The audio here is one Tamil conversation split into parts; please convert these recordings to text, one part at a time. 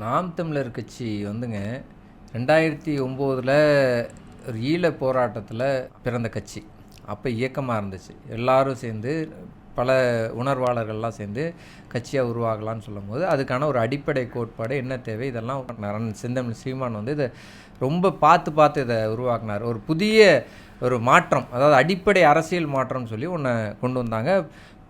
நாம் தமிழர் கட்சி வந்துங்க ரெண்டாயிரத்தி ஒம்போதில் ஒரு ஈழ போராட்டத்தில் பிறந்த கட்சி. அப்போ இயக்கமாக இருந்துச்சு. எல்லாரும் சேர்ந்து பல உணர்வாளர்கள்லாம் சேர்ந்து கட்சியாக உருவாகலாம்னு சொல்லும்போது அதுக்கான ஒரு அடிப்படை கோட்பாடு என்ன தேவை இதெல்லாம் நரன் செந்தமிழ் சீமான் வந்து இதை ரொம்ப பார்த்து பார்த்து இதை உருவாக்குனார். ஒரு புதிய ஒரு மாற்றம் அதாவது அடிப்படை அரசியல் மாற்றம்னு சொல்லி ஒன்று கொண்டு வந்தாங்க.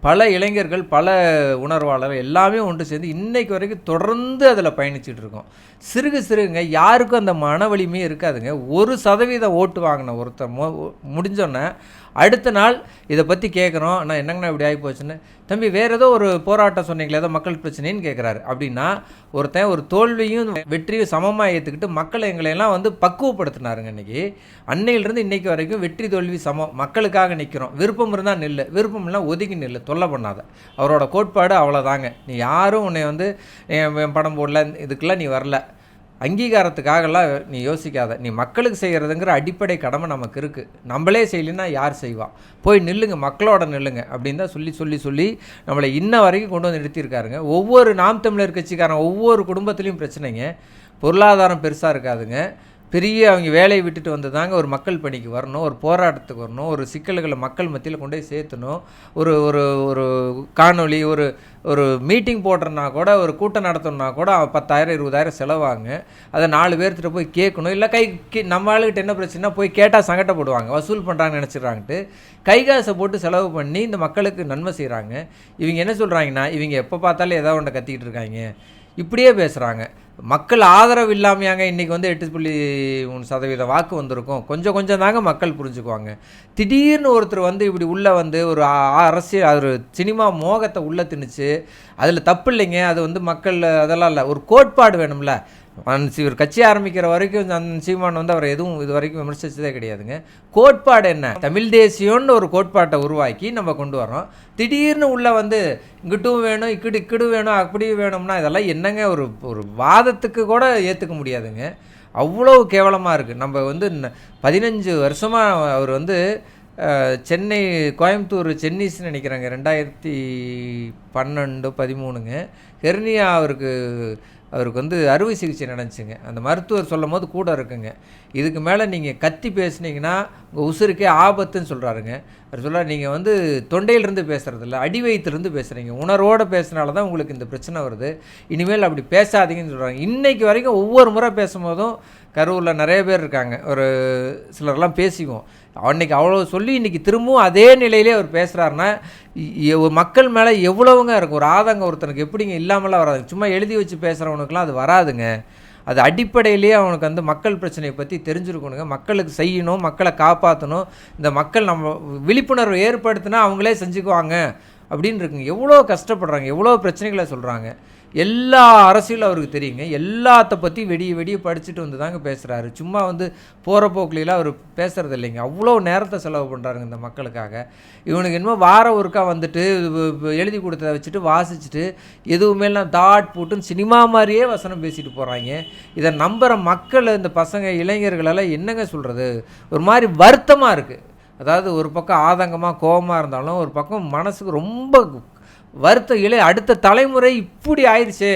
பல இளைஞர்கள் பல உணர்வாளர்கள் எல்லாமே ஒன்று சேர்ந்து இன்னைக்கு வரைக்கும் தொடர்ந்து அதில் பயணிச்சுட்டு இருக்கோம். சிறுகு சிறுகுங்க யாருக்கும் அந்த மன வலிமையே இருக்காதுங்க. ஒரு சதவீத ஓட்டு வாங்கின ஒருத்தர் மு முடிஞ்சோன்னே அடுத்த நாள் இதை பற்றி கேட்குறோம் நான் என்னங்கண்ணா இப்படி ஆகி போச்சுன்னு தம்பி வேறு ஏதோ ஒரு போராட்டம் சொன்னீங்களே ஏதோ மக்கள் பிரச்சனைன்னு கேட்குறாரு அப்படின்னா ஒருத்தன் ஒரு தோல்வியும் வெற்றியும் சமமாக ஏற்றுக்கிட்டு மக்களை எங்களையெல்லாம் வந்து பக்குவப்படுத்தினாருங்க இன்றைக்கி அன்னையிலிருந்து இன்னைக்கு வரைக்கும் வெற்றி தோல்வி சமம். மக்களுக்காக நிற்கிறோம் விருப்பம் இருந்தால் நில்லு. விருப்பம் இல்லை ஒதுக்கி நில்லு. தொல்லை பண்ணாத. அவரோட கோட்பாடு அவ்வளோதாங்க நீ யாரும் உன்னை வந்து என் என் படம் போடல இதுக்கெல்லாம் நீ வரல. அங்கீகாரத்துக்காகலாம் நீ யோசிக்காத. நீ மக்களுக்கு செய்கிறதுங்கிற அடிப்படை கடமை நமக்கு இருக்குது நம்மளே செய்யலைன்னா யார் செய்வான் போய் நில்லுங்க மக்களோட நில்லுங்க அப்படின்னு தான் சொல்லி சொல்லி சொல்லி நம்மளை இன்ன வரைக்கும் கொண்டு வந்து நிறுத்தியிருக்காருங்க. ஒவ்வொரு நாம் தமிழர் கட்சிக்காரன் ஒவ்வொரு குடும்பத்துலேயும் பிரச்சனைங்க. பொருளாதாரம் பெருசாக இருக்காதுங்க. பெரிய அவங்க வேலையை விட்டுட்டு வந்து தாங்க ஒரு மக்கள் பணிக்கு வரணும் ஒரு போராட்டத்துக்கு வரணும் ஒரு சிக்கல்களை மக்கள் மத்தியில் கொண்டு போய் சேர்த்தணும். ஒரு ஒரு ஒரு காணொளி ஒரு ஒரு மீட்டிங் போடுறனா கூட ஒரு கூட்டம் நடத்தணும்னா கூட பத்தாயிரம் இருபதாயிரம் செலவாங்க. அதை நாலு பேர்த்திட்ட போய் கேட்கணும். இல்லை கை கே நம்ம ஆளுகிட்ட என்ன பிரச்சனைனா போய் கேட்டால் சங்கடப்படுவாங்க வசூல் பண்ணுறாங்கன்னு நினச்சிடுறாங்கட்டு. கை காசை போட்டு செலவு பண்ணி இந்த மக்களுக்கு நன்மை செய்கிறாங்க இவங்க என்ன சொல்கிறாங்கன்னா இவங்க எப்போ பார்த்தாலும் ஏதாவது ஒன்றை கத்திக்கிட்டு இருக்காங்க. இப்படியே பேசுகிறாங்க மக்கள் ஆதரவு இல்லாமையாங்க இன்றைக்கி வந்து எட்டு புள்ளி மூணு சதவீதம் வாக்கு வந்திருக்கும். கொஞ்சம் கொஞ்சம் தாங்க மக்கள் புரிஞ்சுக்குவாங்க. திடீர்னு ஒருத்தர் வந்து இப்படி உள்ளே வந்து ஒரு அரசியல் ஒரு சினிமா மோகத்தை உள்ளே திணிச்சு அதில் தப்பு இல்லைங்க அது வந்து மக்கள் அதெல்லாம் இல்லை. ஒரு கோட்பாடு வேணும்ல. இவர் கட்சி ஆரம்பிக்கிற வரைக்கும் அந்த சீமான் வந்து அவர் எதுவும் இது வரைக்கும் விமர்சித்ததே கிடையாதுங்க. கோட்பாடு என்ன? தமிழ் தேசியம்னு ஒரு கோட்பாட்டை உருவாக்கி நம்ம கொண்டு வரோம் திடீர்னு உள்ளே வந்து இங்கிட்டும் வேணும் இக்கிட்டு இக்கிடு வேணும் அப்படி வேணும்னா இதெல்லாம் என்னங்க ஒரு ஒரு வாதத்துக்கு கூட ஏற்றுக்க முடியாதுங்க. அவ்வளோ கேவலமாக இருக்குது நம்ம வந்து பதினஞ்சு வருஷமாக அவர் வந்து சென்னை கோயம்புத்தூர் சென்னிஸ்னு நினைக்கிறாங்க. ரெண்டாயிரத்தி பன்னெண்டு பதிமூணுங்க. ஹெர்னியா அவருக்கு அவருக்கு வந்து அறுவை சிகிச்சை நடந்துச்சுங்க. அந்த மருத்துவர் சொல்லும் போது கூட இருக்குங்க. இதுக்கு மேலே நீங்கள் கத்தி பேசுனீங்கன்னா உங்கள் உசுருக்கே ஆபத்துன்னு சொல்கிறாருங்க அவர் சொல்கிறார் நீங்கள் வந்து தொண்டையிலிருந்து பேசுகிறதில்ல அடி பேசுகிறீங்க உணர்வோடு பேசுனால தான் உங்களுக்கு இந்த பிரச்சனை வருது. இனிமேல் அப்படி பேசாதீங்கன்னு சொல்கிறாங்க இன்றைக்கு வரைக்கும் ஒவ்வொரு முறை பேசும்போதும் கரூரில் நிறைய பேர் இருக்காங்க. ஒரு சிலர்லாம் பேசிக்குவோம். அன்னைக்கு அவ்வளோ சொல்லி இன்றைக்கி திரும்பவும் அதே நிலையிலே அவர் பேசுகிறாருன்னா மக்கள் மேலே எவ்வளவுங்க இருக்கும்? ஒரு ஆதங்கம் ஒருத்தனுக்கு எப்படிங்க இல்லாமலாம் வராது சும்மா எழுதி வச்சு பேசுகிறவனுக்குலாம் அது வராதுங்க. அது அடிப்படையிலேயே அவனுக்கு வந்து மக்கள் பிரச்சனையை பற்றி தெரிஞ்சிருக்கணுங்க. மக்களுக்கு செய்யணும் மக்களை காப்பாற்றணும் இந்த மக்கள் நம்ம விழிப்புணர்வு ஏற்படுத்தினா அவங்களே செஞ்சுக்குவாங்க. அப்படின்னு இருக்குங்க எவ்வளோ கஷ்டப்படுறாங்க எவ்வளோ பிரச்சனைகளை சொல்கிறாங்க எல்லா அரசியலும் அவருக்கு தெரியுங்க. எல்லாத்த பற்றி வெடிய வெடிய படிச்சுட்டு வந்து தாங்க பேசுகிறாரு சும்மா வந்து போகிற போக்கிலாம் அவர் பேசுகிறது இல்லைங்க அவ்வளோ நேரத்தை செலவு பண்ணுறாருங்க இந்த மக்களுக்காக. இவனுக்கு என்னமோ வாரம் ஒருக்கா வந்துட்டு எழுதி கொடுத்ததை வச்சுட்டு வாசிச்சுட்டு எதுவுமே எல்லாம் தாட் போட்டுன்னு சினிமா மாதிரியே வசனம் பேசிட்டு போகிறாங்க இதை நம்புகிற மக்கள் இந்த பசங்க இளைஞர்களெல்லாம் என்னங்க சொல்கிறது ஒரு மாதிரி வருத்தமாக இருக்குது அதாவது ஒரு பக்கம் ஆதங்கமாக கோபமாக இருந்தாலும் ஒரு பக்கம் மனசுக்கு ரொம்ப வருத்தம் இளைய அடுத்த தலைமுறை இப்படி ஆயிடுச்சே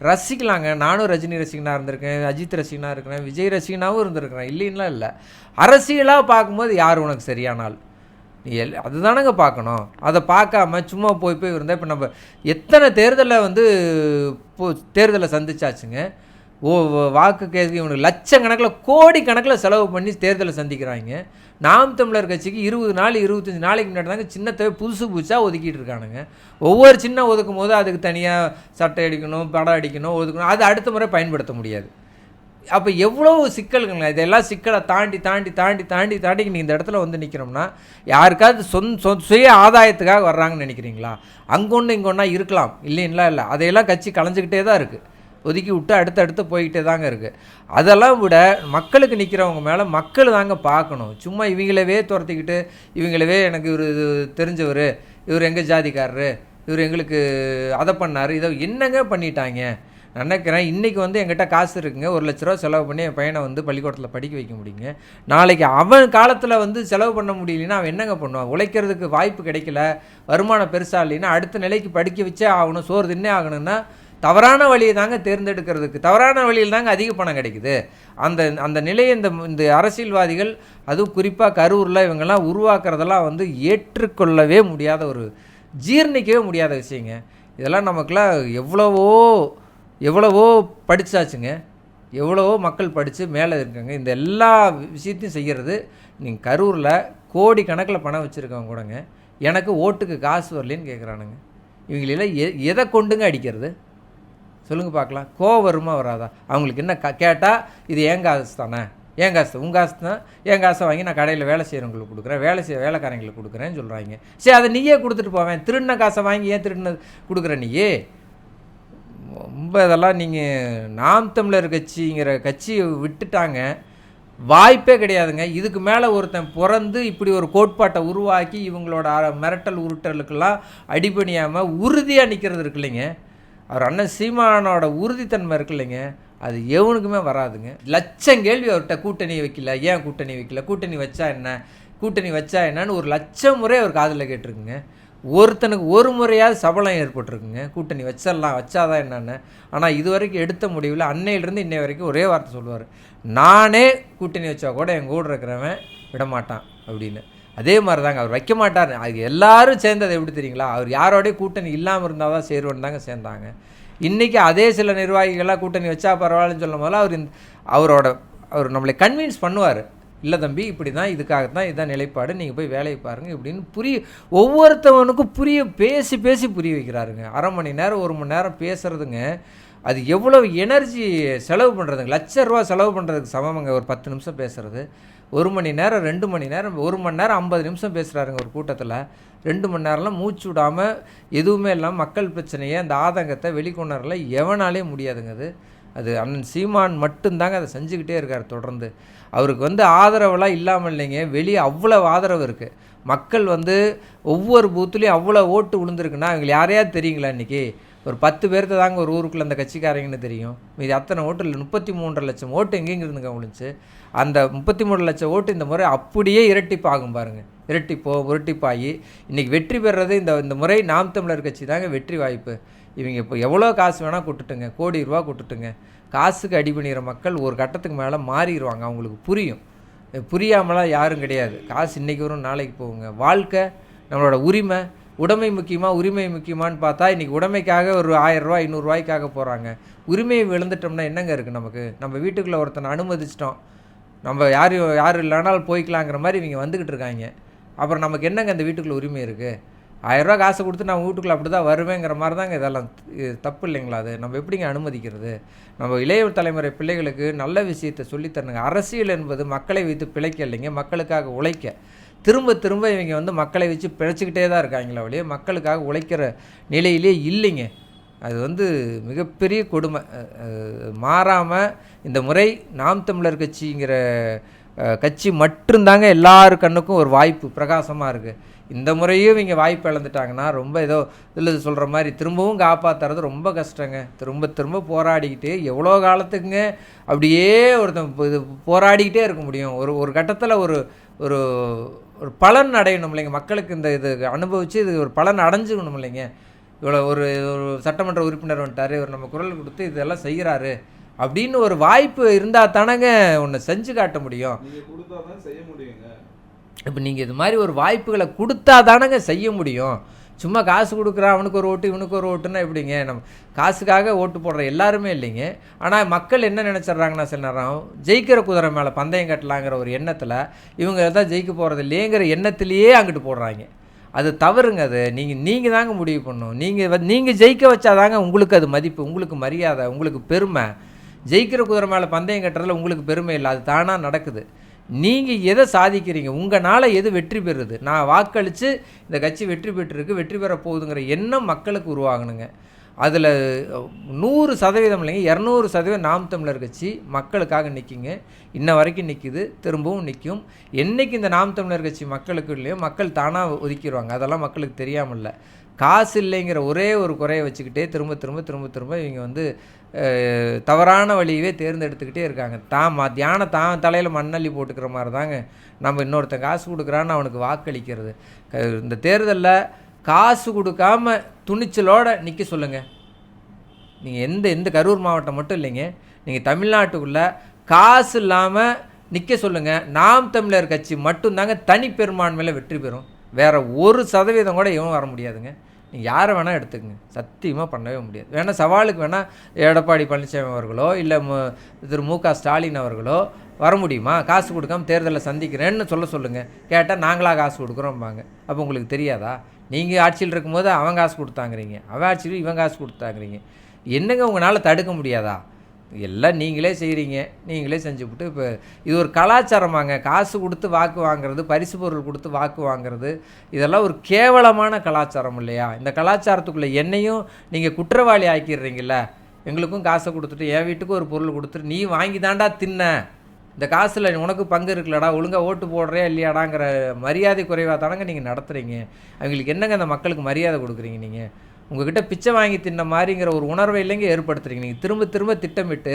ரசிக்கலாங்க. நானும் ரஜினி ரசிகனாக இருந்திருக்கேன் அஜித் ரசிகனாக இருக்கிறேன் விஜய் ரசிகனாகவும் இருந்திருக்கிறேன். இல்லைன்னா இல்லை. அரசியலாக பார்க்கும்போது யார் உனக்கு சரியான ஆள் நீ எல் அதுதானங்க பார்க்கணும். அதை பார்க்காம சும்மா போய் போய் இருந்தால் இப்போ நம்ம எத்தனை தேர்தலை வந்து இப்போ தேர்தலை சந்திச்சாச்சுங்க. ஓ ஓ- வாக்கு கேட்க இவனுக்கு லட்சக்கணக்கில் கோடி கணக்கில் செலவு பண்ணி தேர்தலை சந்திக்கிறாங்க. நாம் தமிழர் கட்சிக்கு இருபது நாள் இருபத்தஞ்சி நாளைக்கு முன்னாடி தாங்க சின்னத்தை புதுசு புதுசாக ஒதுக்கிட்டு இருக்கானுங்க. ஒவ்வொரு சின்ன ஒதுக்கும் போது அதுக்கு தனியாக சட்டை அடிக்கணும் படம் அடிக்கணும் ஒதுக்கணும் அது அடுத்த முறை பயன்படுத்த முடியாது. அப்போ எவ்வளோ சிக்கல்கள் இதெல்லாம் சிக்கலை தாண்டி தாண்டி தாண்டி தாண்டி தாண்டி நீங்கள் இந்த இடத்துல வந்து நிற்கிறோம்னா யாருக்காவது சொந்த சொ சுய ஆதாயத்துக்காக வர்றாங்கன்னு நினைக்கிறீங்களா? அங்கொன்று இங்கொன்னா இருக்கலாம் இல்லைங்களா இல்லை. அதையெல்லாம் கட்சி கலைஞ்சிக்கிட்டே தான் இருக்குது ஒதுக்கி விட்டு அடுத்து போய்கிட்டே தாங்க இருக்குது அதெல்லாம் விட மக்களுக்கு நிற்கிறவங்க மேலே மக்கள் தாங்க பார்க்கணும். சும்மா இவங்களவே துரத்திக்கிட்டு இவங்களவே எனக்கு இவர் தெரிஞ்சவர் இவர் எங்கள் ஜாதிக்காரரு இவர் எங்களுக்கு அதை பண்ணார் இதை என்னங்க பண்ணிட்டாங்க? நினைக்கிறேன் இன்றைக்கி வந்து எங்கிட்ட காசு இருக்குங்க. ஒரு லட்ச ரூபா செலவு பண்ணி என் பையனை வந்து பள்ளிக்கூடத்தில் படிக்க வைக்க முடியுங்க. நாளைக்கு அவன் காலத்தில் வந்து செலவு பண்ண முடியலன்னா அவன் என்னங்க பண்ணுவான்? உழைக்கிறதுக்கு வாய்ப்பு கிடைக்கல. வருமானம் பெருசாக இல்லைன்னா அடுத்த நிலைக்கு படிக்க வச்சே ஆகணும். சோறு தின்னே ஆகணும்னா தவறான வழியை தாங்க தேர்ந்தெடுக்கிறதுக்கு தவறான வழியில் தாங்க அதிக பணம் கிடைக்குது. அந்த அந்த நிலையை இந்த இந்த அரசியல்வாதிகள் அதுவும் குறிப்பாக கரூரில் இவங்கெல்லாம் உருவாக்குறதெல்லாம் வந்து ஏற்றுக்கொள்ளவே முடியாத ஒரு ஜீர்ணிக்கவே முடியாத விஷயங்க. இதெல்லாம் நமக்குலாம் எவ்வளவோ எவ்வளவோ படித்தாச்சுங்க எவ்வளவோ மக்கள் படித்து மேலே இருக்காங்க. இந்த எல்லா விஷயத்தையும் செய்கிறது நீங்கள் கரூரில் கோடி கணக்கில் பணம் வச்சுருக்கவங்க கூடங்க. எனக்கு ஓட்டுக்கு காசு வரலன்னு கேட்குறானுங்க இவங்களெல்லாம் எ எதை கொண்டுங்க அடிக்கிறது? சொல்லுங்கள் பார்க்கலாம். கோவம் வருமா வராதா? அவங்களுக்கு என்ன க கேட்டால் இது ஏன் காசு தானே? ஏன் காசு உங்கள் காசு தான். என் காசை வாங்கி நான் கடையில் வேலை செய்கிறவங்களுக்கு கொடுக்குறேன். வேலை செய்ய வேலைக்காரங்களுக்கு கொடுக்குறேன்னு சொல்கிறாங்க சரி அதை நீயே கொடுத்துட்டு போவேன் திருடின காசை வாங்கி ஏன் திருடின கொடுக்குற நீயே? ரொம்ப இதெல்லாம் நீங்கள் நாம் தமிழர் கட்சிங்கிற கட்சியை விட்டுட்டாங்க. வாய்ப்பே கிடையாதுங்க. இதுக்கு மேலே ஒருத்தன் பிறந்து இப்படி ஒரு கோட்பாட்டை உருவாக்கி இவங்களோட மிரட்டல் உருட்டலுக்கெல்லாம் அடிபணியாமல் உறுதியாக நிற்கிறது இருக்கு இல்லைங்க. அவர் அண்ணன் சீமானோட உறுதித்தன்மை இருக்கு இல்லைங்க. அது எவனுக்குமே வராதுங்க. லட்சம் கேள்வி அவர்கிட்ட கூட்டணி வைக்கல ஏன் கூட்டணி வைக்கல கூட்டணி வச்சா என்ன கூட்டணி வச்சா என்னன்னு ஒரு லட்சம் முறை அவர் காதில் கேட்டிருக்குங்க. ஒருத்தனுக்கு ஒரு முறையாவது சபலம் ஏற்பட்டிருக்குங்க. கூட்டணி வச்சிடலாம் வச்சாதான் என்னென்னு. ஆனால் இது வரைக்கும் எடுத்த முடிவில் அன்னையிலிருந்து இன்னை வரைக்கும் ஒரே வார்த்தை சொல்லுவார். நானே கூட்டணி வச்சா கூட என் கூட இருக்கிறவன் விடமாட்டான் அப்படின்னு. அதே மாதிரி தாங்க அவர் வைக்க மாட்டார். அது எல்லாரும் சேர்ந்தது எப்படி தெரியுங்களா? அவர் யாரோடய கூட்டணி இல்லாமல் இருந்தால் தான் சேருவன்னு தாங்க சேர்ந்தாங்க. இன்றைக்கி அதே சில நிர்வாகிகளாக கூட்டணி வச்சா பரவாயில்லன்னு சொல்லும் போதெல்லாம் அவர் இந்த அவரோட அவர் நம்மளை கன்வின்ஸ் பண்ணுவார். இல்லை தம்பி இப்படி தான் இதுக்காக தான் இதுதான் நிலைப்பாடு. நீங்கள் போய் வேலையை பாருங்கள் இப்படின்னு புரிய ஒவ்வொருத்தவனுக்கும் புரிய பேசி பேசி புரிய வைக்கிறாருங்க. அரை மணி நேரம் ஒரு மணி நேரம் பேசுகிறதுங்க அது எவ்வளவு எனர்ஜி செலவு பண்ணுறதுங்க லட்ச ரூபா செலவு பண்ணுறதுக்கு சமமங்க. ஒரு பத்து நிமிஷம் பேசுகிறது ஒரு மணி நேரம் ரெண்டு மணி நேரம் ஒரு மணி நேரம் ஐம்பது நிமிஷம் பேசுகிறாருங்க ஒரு கூட்டத்தில். ரெண்டு மணி நேரம்லாம் மூச்சு விடாமல் எதுவுமே இல்லாமல் மக்கள் பிரச்சனையை அந்த ஆதங்கத்தை வெளிக்கொணரல எவனாலே முடியாதுங்க அது. அது அண்ணன் சீமான் மட்டும்தாங்க அதை செஞ்சுக்கிட்டே இருக்கார் தொடர்ந்து. அவருக்கு வந்து ஆதரவெல்லாம் இல்லாமல் இல்லைங்க. வெளியே அவ்வளோ ஆதரவு இருக்குது மக்கள் வந்து ஒவ்வொரு பூத்துலேயும் அவ்வளோ ஓட்டு விழுந்திருக்குன்னா அவங்களுக்கு யாரையாவது தெரியுங்களா இன்றைக்கி ஒரு பத்து பேர்த்த தாங்க ஒரு ஊருக்குள்ளே அந்த கட்சிக்காரங்கன்னு தெரியும். மீதி அத்தனை ஓட்டு இல்லை முப்பத்தி மூன்றரை லட்சம் ஓட்டு எங்கெங்க கவனிச்சு அந்த முப்பத்தி மூணு லட்சம் ஓட்டு இந்த முறை அப்படியே இரட்டிப்பாகும் பாருங்க. இரட்டிப்போ இரட்டிப்பாகி இன்றைக்கி வெற்றி பெறுறது இந்த இந்த முறை நாம் தமிழர் கட்சி தாங்க வெற்றி வாய்ப்பு. இவங்க இப்போ எவ்வளோ காசு வேணால் கொடுத்துட்டுங்க கோடி ரூபா கொடுத்துட்டுங்க காசுக்கு அடி பண்ணிக்கிற மக்கள் ஒரு கட்டத்துக்கு மேலே மாறிடுவாங்க அவங்களுக்கு புரியும். புரியாமலாம் யாரும் கிடையாது. காசு இன்றைக்கி வரும் நாளைக்கு போகுங்க. வாழ்க்கை நம்மளோட உரிமை உடைமை முக்கியமா உரிமை முக்கியமான்னு பார்த்தா இன்றைக்கி உடைமைக்காக ஒரு ஆயிரரூவா ஐநூறுரூவாய்க்காக போகிறாங்க உரிமையை விழுந்துட்டோம்னா என்னங்க இருக்குது நமக்கு? நம்ம வீட்டுக்குள்ளே ஒருத்தனை அனுமதிச்சிட்டோம். நம்ம யார் யார் இல்லைனாலும் போய்க்கலாங்கிற மாதிரி இவங்க வந்துக்கிட்டு இருக்காங்க. அப்புறம் நமக்கு என்னங்க அந்த வீட்டுக்குள்ளே உரிமை இருக்குது ஆயிரரூவா காசு கொடுத்து நான் வீட்டுக்குள்ளே அப்படி தான் வருவேங்கிற மாதிரி தாங்க இதெல்லாம் தப்பு இல்லைங்களா அது? நம்ம எப்படிங்க அனுமதிக்கிறது? நம்ம இளைய தலைமுறை பிள்ளைகளுக்கு நல்ல விஷயத்தை சொல்லித்தரணுங்க. அரசியல் என்பது மக்களை வைத்து பிழைக்க இல்லைங்க மக்களுக்காக உழைக்க. திரும்ப திரும்ப இவங்க வந்து மக்களை வச்சு பிழைச்சிக்கிட்டே தான் இருக்காங்களே ஒழிய மக்களுக்காக உழைக்கிற நிலையிலே இல்லைங்க. அது வந்து மிகப்பெரிய கொடுமை. மாறாமல் இந்த முறை நாம் தமிழர் கட்சிங்கிற கட்சி மட்டும்தாங்க எல்லார் கண்ணுக்கும் ஒரு வாய்ப்பு பிரகாசமாக இருக்குது இந்த முறையும் இவங்க வாய்ப்பு இழந்துட்டாங்கன்னா ரொம்ப ஏதோ இதில் சொல்கிற மாதிரி திரும்பவும் காப்பாற்றுறது ரொம்ப கஷ்டங்க. திரும்ப திரும்ப போராடிக்கிட்டு எவ்வளோ காலத்துக்குங்க அப்படியே ஒருத்தன் இது போராடிக்கிட்டே இருக்க முடியும். ஒரு ஒரு கட்டத்தில் ஒரு ஒரு ஒரு பலன் அடையணும் இல்லைங்க. மக்களுக்கு இந்த இது அனுபவித்து இது ஒரு பலன் அடைஞ்சுக்கணும் இல்லைங்க. இவ்வளோ ஒரு ஒரு சட்டமன்ற உறுப்பினர் வந்துட்டார் இவர் நம்ம குரல் கொடுத்து இதெல்லாம் செய்கிறாரு அப்படின்னு ஒரு வாய்ப்பு இருந்தால் தானங்க ஒன்று செஞ்சு காட்ட முடியும். செய்ய முடியுங்க. இப்போ நீங்கள் இது மாதிரி ஒரு வாய்ப்புகளை கொடுத்தா தானங்க செய்ய முடியும். சும்மா காசு கொடுக்குறான் அவனுக்கு ஒரு ஓட்டு இவனுக்கு ஒரு ஓட்டுன்னா எப்படிங்க? நம்ம காசுக்காக ஓட்டு போடுற எல்லாருமே இல்லைங்க. ஆனால் மக்கள் என்ன நினச்சிட்றாங்கன்னா சில நேரம் ஜெயிக்கிற குதிரை மேலே பந்தயம் கட்டலாங்கிற ஒரு எண்ணத்தில் இவங்க தான் ஜெயிக்க போகிறது இல்லையேங்கிற எண்ணத்திலேயே அங்கிட்டு போடுறாங்க. அது தவறுங்க அது. நீங்கள் நீங்கள் தாங்க முடிவு பண்ணணும். நீங்கள் நீங்கள் ஜெயிக்க வச்சாதாங்க உங்களுக்கு அது மதிப்பு உங்களுக்கு மரியாதை உங்களுக்கு பெருமை. ஜெயிக்கிற குதிரை மேலே பந்தயம் கட்டுறதுல உங்களுக்கு பெருமை இல்லை. அது தானாக நடக்குது. நீங்கள் எதை சாதிக்கிறீங்க? உங்களால் எது வெற்றி பெறுது? நான் வாக்களித்து இந்த கட்சி வெற்றி பெற்றிருக்கு வெற்றி பெற போகுதுங்கிற எண்ணம் மக்களுக்கு உருவாகணுங்க. அதில் நூறு சதவீதம் இல்லைங்க இரநூறு சதவீதம் நாம் தமிழர் கட்சி மக்களுக்காக நிற்கிங்க இன்ன வரைக்கும் நிற்கிது திரும்பவும் நிற்கும் என்னைக்கு இந்த நாம் தமிழர் கட்சி மக்களுக்கு இல்லையோ மக்கள் தானாக ஒதுக்கிடுவாங்க அதெல்லாம் மக்களுக்கு தெரியாமல் இல்லை காசு இல்லைங்கிற ஒரே ஒரு குறையை வச்சுக்கிட்டே திரும்ப திரும்ப திரும்ப திரும்ப இவங்க வந்து தவறான வழியவே தேர்ந்தெடுத்துக்கிட்டே இருக்காங்க. தான் மத்தியானம் தான் தலையில் மண்ணள்ளி போட்டுக்கிற மாதிரி தாங்க நம்ம இன்னொருத்தன் காசு கொடுக்குறான்னு அவனுக்கு வாக்களிக்கிறது. க- இந்த தேர்தலில் காசு கொடுக்காம துணிச்சலோட நிற்க சொல்லுங்கள் நீங்கள் எந்த எந்த கரூர் மாவட்டம் மட்டும் இல்லைங்க நீங்கள் தமிழ்நாட்டுக்குள்ளே காசு இல்லாமல் நிற்க சொல்லுங்கள் நாம் தமிழர் கட்சி மட்டும்தாங்க தனி பெரும்பான்மையில் வெற்றி பெறும். வேறு ஒரு சதவீதம் கூட இவன் வர முடியாதுங்க. நீங்கள் யாரை வேணால் எடுத்துக்கங்க. சத்தியமாக பண்ணவே முடியாது. வேணால் சவாலுக்கு வேணால் எடப்பாடி பழனிசாமி அவர்களோ இல்லை திரு மு க ஸ்டாலின் அவர்களோ வர முடியுமா? காசு கொடுக்காம தேர்தலில் சந்திக்கிறேன்னு சொல்ல சொல்லுங்கள் கேட்டால் நாங்களாக காசு கொடுக்குறோம்பாங்க. அப்போ உங்களுக்கு தெரியாதா? நீங்கள் ஆட்சியில் இருக்கும்போது அவன் காசு கொடுத்தாங்கிறீங்க. அவன் ஆட்சியில் இவன் காசு கொடுத்தாங்கிறீங்க. என்னங்க உங்களால் தடுக்க முடியாதா? எல்லாம் நீங்களே செய்கிறீங்க நீங்களே செஞ்சுவிட்டு இப்போ இது ஒரு கலாச்சாரமாங்க. காசு கொடுத்து வாக்கு வாங்குறது பரிசு பொருள் கொடுத்து வாக்கு வாங்குறது இதெல்லாம் ஒரு கேவலமான கலாச்சாரம் இல்லையா? இந்த கலாச்சாரத்துக்குள்ளே என்னையும் நீங்கள் குற்றவாளி ஆக்கிடுறீங்கள எங்களுக்கும் காசை கொடுத்துட்டு என் வீட்டுக்கு ஒரு பொருள் கொடுத்துட்டு நீ வாங்கி தாண்டா தின்ன. இந்த காசில் உனக்கு பங்கு இருக்குல்லடா ஒழுங்காக ஓட்டு போடுறியா இல்லையாடாங்கிற மரியாதை குறைவாக தானங்க நீங்கள் நடத்துகிறீங்க அவங்களுக்கு என்னங்க அந்த மக்களுக்கு மரியாதை கொடுக்குறீங்க நீங்கள் உங்ககிட்ட பிச்சை வாங்கி தின்ன மாதிரிங்கிற ஒரு உணர்வை இல்லைங்க ஏற்படுத்துறீங்க. நீங்கள் திரும்ப திரும்ப திட்டமிட்டு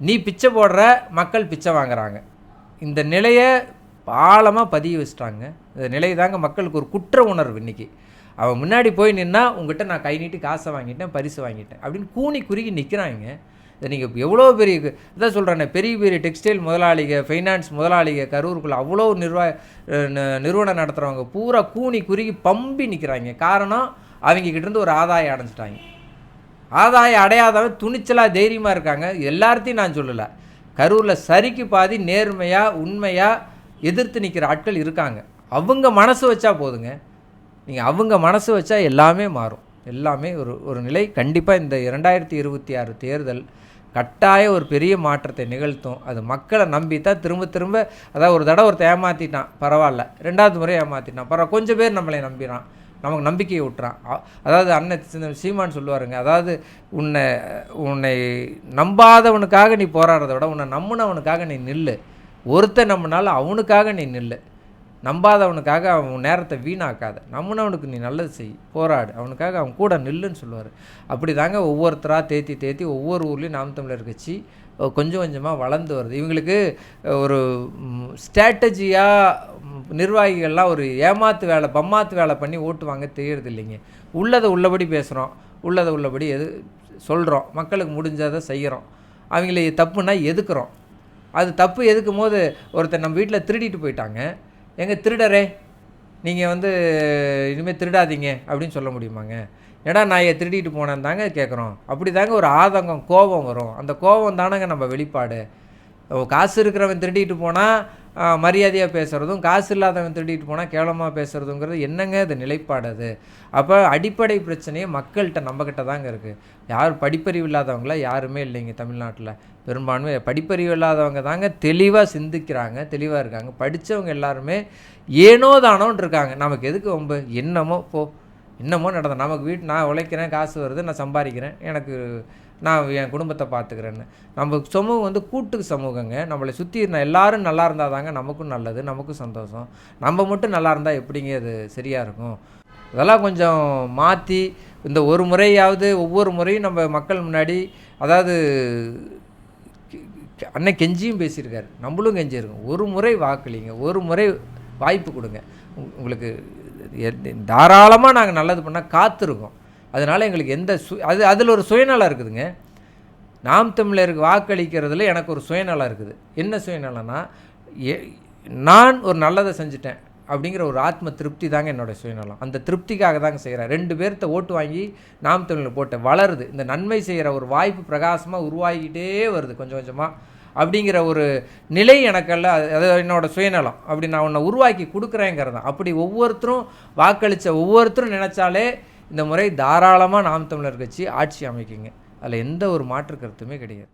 நீ பிச்சை போடுற மக்கள் பிச்சை வாங்குறாங்க. இந்த நிலையை ஆழமாக பதிய வச்சிட்டாங்க. இந்த நிலை தாங்க மக்களுக்கு ஒரு குற்ற உணர்வு இன்னைக்கு. அவன் முன்னாடி போய் நின்னா உங்ககிட்ட நான் கை நீட்டி காசை வாங்கிட்டேன் பரிசு வாங்கிட்டேன். அப்படின்னு கூணி குறுகி நிற்கிறாங்க இதை நீங்கள் எவ்வளோ பெரிய இதான் சொல்கிறேனே பெரிய பெரிய டெக்ஸ்டைல் முதலாளிக ஃபைனான்ஸ் முதலாளிக கரூருக்குள்ளே அவ்வளோ நிர்வா ந- நிறுவனம் நடத்துகிறவங்க பூரா கூனி குறுகி பம்பி நிற்கிறாங்க காரணம் அவங்க கிட்டேருந்து ஒரு ஆதாயம் அடைஞ்சிட்டாங்க. ஆதாயம் அடையாதவன் துணிச்சலாக தைரியமாக இருக்காங்க. எல்லார்த்தையும் நான் சொல்லலை. கரூரில் சரிக்கு பாதி நேர்மையாக உண்மையாக எதிர்த்து நிற்கிற ஆட்கள் இருக்காங்க. அவங்க மனசு வச்சா போதுங்க. நீங்கள் அவங்க மனசு வச்சா எல்லாமே மாறும். எல்லாமே ஒரு ஒரு நிலை. கண்டிப்பாக இந்த இரண்டாயிரத்தி இருபத்தி ஆறு தேர்தல் கட்டாய ஒரு பெரிய மாற்றத்தை நிகழ்த்தும். அது மக்களை நம்பி தான் திரும்ப திரும்ப அதாவது ஒரு தடவை ஒருத்தர் ஏமாற்றிட்டான் பரவாயில்ல. ரெண்டாவது முறை ஏமாற்றிட்டான் பரவாயில்ல கொஞ்சம் பேர் நம்மளை நம்பிறான் நமக்கு நம்பிக்கையை விட்டுறான் அதாவது அண்ணன் சி- சீமான் சொல்லுவாருங்க அதாவது உன்னை உன்னை நம்பாதவனுக்காக நீ போராடுறத விட உன்னை நம்பினவனுக்காக நீ நில்லு. ஒருத்தன் நம்பினாலும் அவனுக்காக நீ நில்லு. நம்பாதவனுக்காக அவன் நேரத்தை வீணாக்காத. நம்மனவனுக்கு நீ நல்லது செய் போராடு. அவனுக்காக அவன் கூட நில்லுன்னு சொல்லுவார். அப்படி தாங்க ஒவ்வொருத்தராக தேத்தி தேத்தி ஒவ்வொரு ஊர்லேயும் நாம் தமிழர் கட்சி கொஞ்சம் கொஞ்சமாக வளர்ந்து வருது. இவங்களுக்கு ஒரு ஸ்ட்ராட்டஜியாக நிர்வாகிகள்லாம் ஒரு ஏமாத்து வேலை பம்மாத்து வேலை பண்ணி ஓட்டுவாங்க தெரியறது இல்லைங்க உள்ளதை உள்ளபடி பேசுகிறோம் உள்ளதை உள்ளபடி எது சொல்கிறோம் மக்களுக்கு முடிஞ்சதை செய்கிறோம் அவங்கள தப்புனா எதுக்குறோம்? அது தப்பு எதுக்கும் போது ஒருத்தர் நம்ம வீட்டில் திருடிட்டு போயிட்டாங்க. எங்கள் திருடரே நீங்கள் வந்து இனிமேல் திருடாதீங்க அப்படின்னு சொல்ல முடியுமாங்க? ஏடா நாயை திருடிட்டு போனேன் தாங்க கேட்குறோம் அப்படி தாங்க ஒரு ஆதங்கம் கோபம் வரும். அந்த கோபம் தானங்க நம்ம வெளிப்பாடு. காசு இருக்கிறவன் திருடிட்டு போனால் மரியாதையாக பேசுகிறதும் காசு இல்லாதவன் திருடிட்டு போனால் கேவலமாக பேசுகிறதுங்கிறது என்னங்க அது நிலைப்பாடு அது? அப்போ அடிப்படை பிரச்சனையே மக்கள்கிட்ட நம்மக்கிட்ட தாங்க இருக்குது யார் படிப்பறிவு இல்லாதவங்கள? யாருமே இல்லைங்க தமிழ்நாட்டில். பெரும்பான்மை படிப்பறிவு இல்லாதவங்க தாங்க தெளிவாக சிந்திக்கிறாங்க தெளிவாக இருக்காங்க. படித்தவங்க எல்லாருமே ஏனோ தானோன்னு இருக்காங்க. நமக்கு எதுக்கு ரொம்ப என்னமோ போ. என்னமோ நடந்த நமக்கு வீட்டு நான் உழைக்கிறேன் காசு வருது நான் சம்பாதிக்கிறேன் எனக்கு நான் என் குடும்பத்தை பார்த்துக்கிறேன்னு. நம்ம சமூகம் வந்து கூட்டு சமூகங்க. நம்மளை சுற்றி இருந்த எல்லாரும் நல்லா இருந்தால் தாங்க நமக்கும் நல்லது நமக்கும் சந்தோஷம். நம்ம மட்டும் நல்லா இருந்தால் எப்படிங்க அது சரியாக இருக்கும்? இதெல்லாம் கொஞ்சம் மாற்றி இந்த ஒரு முறையாவது ஒவ்வொரு முறையும் நம்ம மக்கள் முன்னாடி அதாவது அண்ணன் கெஞ்சியும் பேசியிருக்காரு. நம்மளும் கெஞ்சிருக்கோம் ஒரு முறை வாக்களிங்க. ஒரு முறை வாய்ப்பு கொடுங்க. உங்களுக்கு தாராளமாக நாங்கள் நல்லது பண்ணால் காத்திருக்கோம். அதனால் எங்களுக்கு எந்த சு அது அதில் ஒரு சுயநலம் இருக்குதுங்க. நாம் தமிழருக்கு வாக்களிக்கிறதுல எனக்கு ஒரு சுயநலம் இருக்குது. என்ன சுயநலம்னா நான் ஒரு நல்லதை செஞ்சுட்டேன் அப்படிங்கிற ஒரு ஆத்ம திருப்தி தாங்க என்னோட சுயநலம். அந்த திருப்திக்காக தாங்க செய்கிறேன் ரெண்டு பேர்த்த ஓட்டு வாங்கி நாம் தமிழில் போட்டேன் வளருது. இந்த நன்மை செய்கிற ஒரு வாய்ப்பு பிரகாசமாக உருவாகிக்கிட்டே வருது கொஞ்சம் கொஞ்சமாக அப்படிங்கிற ஒரு நிலை எனக்கல்ல அது என்னோடய சுயநலம். அப்படி நான் உன்னை உருவாக்கி கொடுக்குறேங்கிறது தான் அப்படி ஒவ்வொருத்தரும் வாக்களித்த ஒவ்வொருத்தரும் நினச்சாலே இந்த முறை தாராளமாக நாம் தமிழர் கட்சி ஆட்சி அமைக்குங்க. அதில் எந்த ஒரு மாற்று கருத்துமே கிடையாது.